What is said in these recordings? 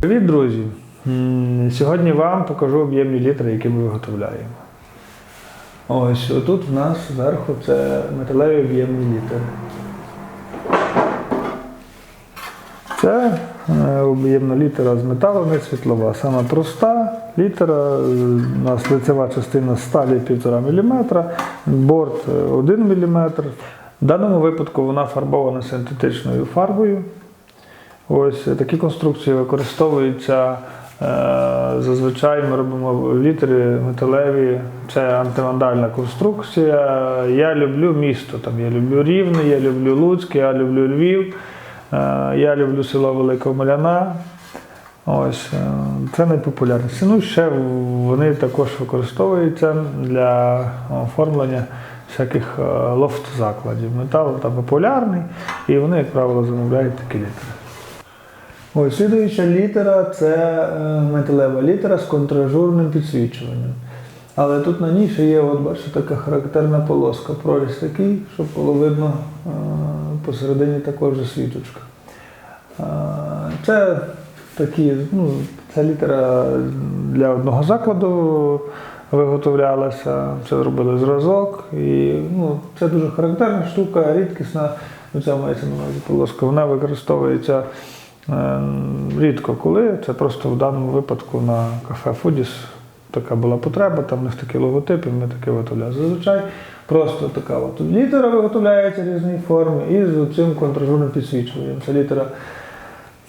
Привіт, друзі! Сьогодні вам покажу об'ємні літери, які ми виготовляємо. Ось отут в нас зверху це металеві об'ємні літери. Це е, об'ємна літера з металу, не світлова. Сама проста літера, е, у нас лицева частина сталі 1,5 мм, борт е, 1 мм. В даному випадку вона фарбована синтетичною фарбою. Ось е, такі конструкції використовуються. е, Зазвичай ми робимо літери металеві, це антивандальна конструкція. Я люблю місто. Там я люблю Рівне, я люблю Луцьк, я люблю Львів, е, я люблю село Велика Моляна. Ось це найпопулярніше. Ну, ще вони також використовуються для оформлення всяких лофт-закладів. Метал там популярний, і вони, як правило, замовляють такі літери. Ось слідуюча літера це е, металева літера з контражурним підсвічуванням. Але тут на ній ще є, от бачите, така характерна полоска. Проріз такий, щоб було видно е, посередині також світочка. Е, Це такі, ну, ця літера для одного закладу виготовлялася. Це зробили зразок. І ну, це дуже характерна штука, рідкісна. Ну, Це мається на увазі полоска. Вона використовується рідко коли. Це просто в даному випадку на кафе Фудіс така була потреба, там в них такі логотипи, ми таке виготовляли. Зазвичай просто така от літера виготовляється в різній формі і з цим контражурним підсвічуванням. Ця літера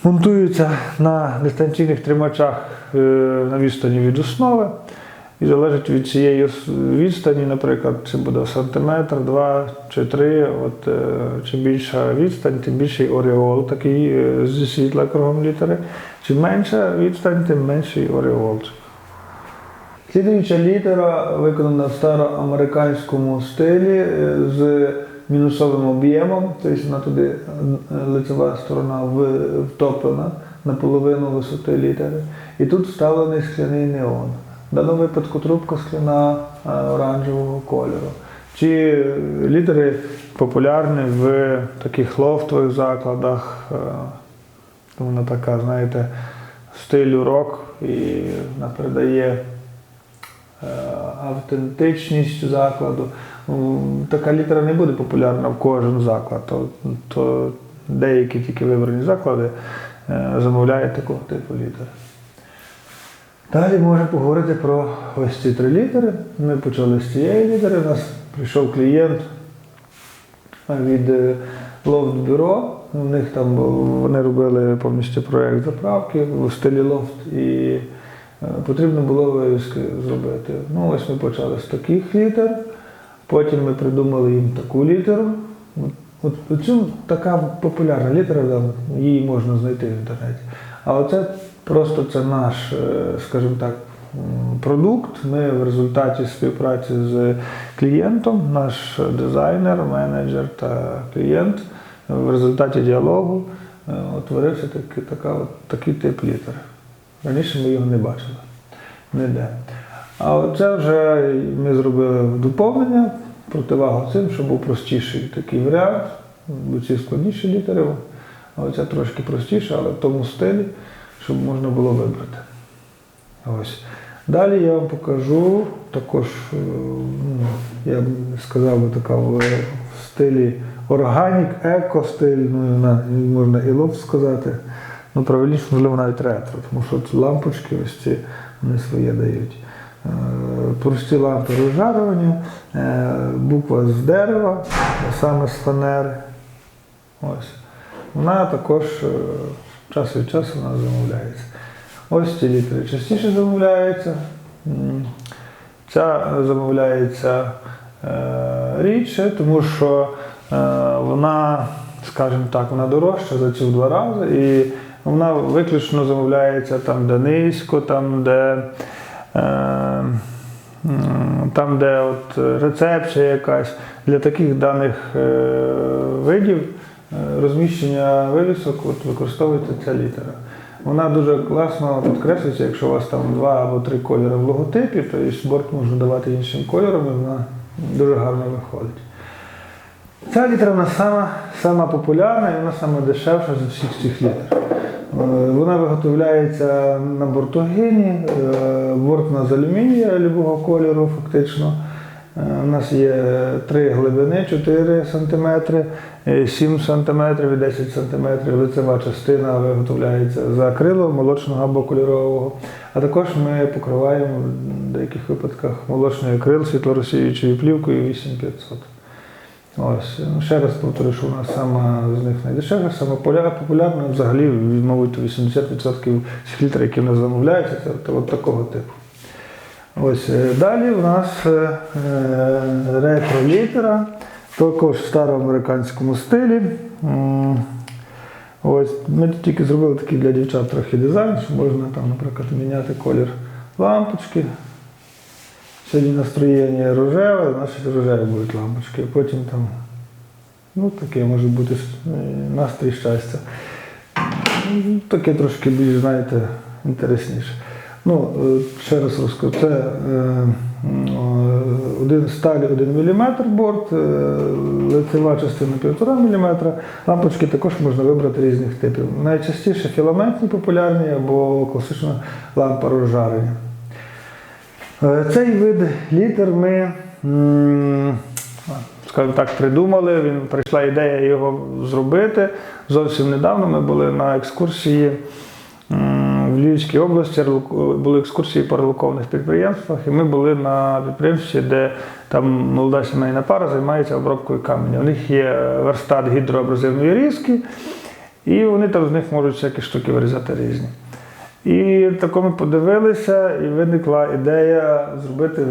монтується на дистанційних тримачах е, на відстані від основи. І залежить від цієї відстані, наприклад, чи буде сантиметр, два чи три. От, е, чим більша відстань, тим більший ореол такий е, зі світла кругом літери. Чим менша відстань, тим менший ореолчик. Слідуюча літера виконана в староамериканському стилі е, з мінусовим об'ємом, тобто вона туди лицева сторона втоплена на половину висоти літери. І тут вставлений скляний неон. В даному випадку трубка скляна е, оранжевого кольору. Ці е, літери популярні в таких лофтових закладах. е, Вона така, знаєте, стилю рок і вона передає е, автентичність закладу. Така літера не буде популярна в кожен заклад, то, то деякі тільки вибрані заклади замовляють такого типу літери. Далі можемо поговорити про ось ці три літери. Ми почали з цієї літери. У нас прийшов клієнт від е, лофт бюро. У них там вони робили повністю проєкт заправки в стилі лофт і е, потрібно було вивіски зробити. Ну ось ми почали з таких літер, потім ми придумали їм таку літеру. От, от цю така популярна літера, її можна знайти в інтернеті. А оце просто це наш, е, скажімо так, продукт. Ми в результаті співпраці з клієнтом, наш дизайнер, менеджер та клієнт, в результаті діалогу е, утворився такий, така, от, такий тип літер. Раніше ми його не бачили ніде. А оце вже ми зробили доповнення, противагу цим, щоб був простіший такий варіант, бо ці складніші літери, а оця трошки простіша, але в тому стилі, щоб можна було вибрати. Ось. Далі я вам покажу також, е, ну, я б сказав би така в стилі органік, еко-стиль, ну, можна і лоб сказати. Ну, правильніше, можливо, навіть ретро, тому що от лампочки ось ці вони своє дають. Е, Прості лампи розжарювання, е, буква з дерева, саме з фанери. Ось. Вона також е, час від часу вона замовляється. Ось ці літери частіше замовляються. Ця замовляється е, рідше, тому що е, вона, скажімо так, вона дорожча за цю в два рази. І вона виключно замовляється там, де низько, там, де, е, там, де от рецепція якась. Для таких даних видів розміщення вивісок от, використовується ця літера. Вона дуже класно підкреслюється, якщо у вас там два або три кольори в логотипі, то і борт можна давати іншим кольором, і вона дуже гарно виходить. Ця літера вона сама, сама популярна і вона сама дешевша з усіх цих літер. Вона виготовляється на бортогині, е, борт у нас алюмінія любого кольору, фактично. Е, У нас є три глибини 4 см, 7 см і 10 см. Лицева частина виготовляється з акрилу молочного або кольорового. А також ми покриваємо в деяких випадках молочний акрил світлорозсіюючою плівкою 8500. Ось, ну, ще раз повторю, що у нас сама з них найдешевша, саме популярна, взагалі, мабуть, 80% всіх літрів, які в нас замовляються, це от такого типу. Ось е, далі у нас е, е, ретро-літера, також в староамериканському стилі. Ось, ми тільки зробили такий для дівчат трохи дизайн, що можна там, наприклад, міняти колір лампочки. Сьогодні настроєння рожеве, значить рожеві будуть лампочки. Потім там, ну таке може бути настрій щастя. Таке трошки більш, знаєте, інтересніше. Ну, е, ще раз розкажу, це е, один сталі 1 мм борт, е, лицева частина 1,5 мм. Лампочки також можна вибрати різних типів. Найчастіше філаментні популярні або класична лампа розжарення. Цей вид літер ми, скажімо так, придумали. Він прийшла ідея його зробити. Зовсім недавно ми були на екскурсії Львівській області, були екскурсії по релокованих підприємствах, і ми були на підприємстві, де там молода сімейна пара займається обробкою каменя. У них є верстат гідроабразивної різки, і вони там з них можуть всякі штуки вирізати різні. І тако ми подивилися, і виникла ідея зробити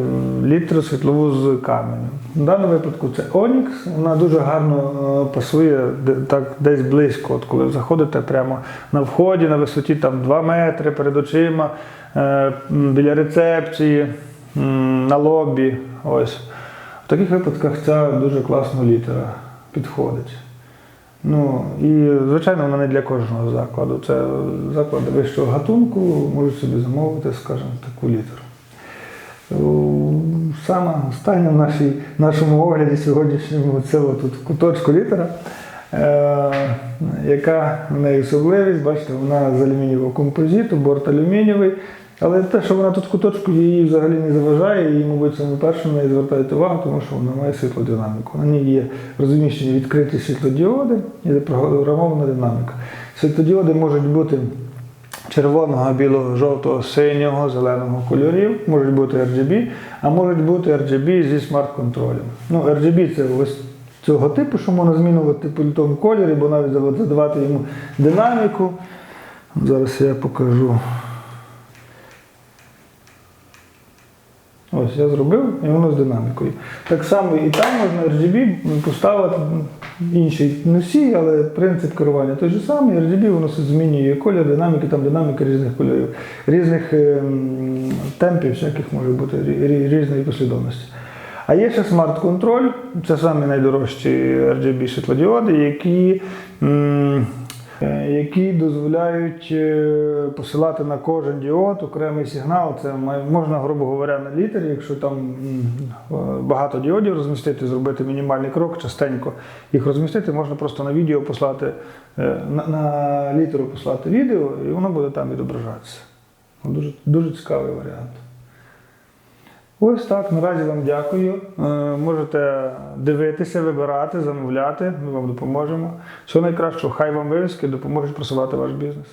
літру світлову з каменю. В даному випадку це Онікс, вона дуже гарно е, пасує так десь близько. От коли заходите прямо на вході, на висоті там 2 метри перед очима, е, біля рецепції, на лобі. Ось. В таких випадках ця дуже класно літера підходить. Ну і звичайно, вона не для кожного закладу. Це заклади вищого гатунку можуть собі замовити, скажімо, таку літеру. Саме останнє в нашій, нашому огляді сьогоднішньому це тут куточку літера, е, яка в неї особливість, бачите, вона з алюмінієвого композиту, борт алюмінієвий. Але те, що вона тут куточку, її взагалі не заважає, і, мабуть, саме перше на неї звертають увагу, тому що вона має світлодинаміку. На ній є розміщені відкриті світлодіоди і запрограмована динаміка. Світлодіоди можуть бути червоного, білого, жовтого, синього, зеленого кольорів, можуть бути RGB, а можуть бути RGB зі смарт-контролем. Ну, RGB це ось цього типу, що можна змінювати по тому кольорі, бо навіть задавати йому динаміку. Зараз я покажу. Ось я зробив, і воно з динамікою. Так само і там можна RGB поставити інший носій, але принцип керування той же самий. RGB воно все змінює колір, динаміки, там динаміка різних кольорів, різних ем, темпів, всяких може бути рі- рі- різної послідовності. А є ще смарт-контроль, це самі найдорожчі RGB світлодіоди, які, які дозволяють е, посилати на кожен діод окремий сигнал. Це можна, грубо говоря, на літері, якщо там е, багато діодів розмістити, зробити мінімальний крок, частенько їх розмістити, можна просто на відео послати, е, на, на літеру послати відео, і воно буде там відображатися. Дуже, дуже цікавий варіант. Ось так, наразі вам дякую. Е, Можете дивитися, вибирати, замовляти. Ми вам допоможемо. Всього найкращого, хай вам вивіски допоможуть просувати ваш бізнес.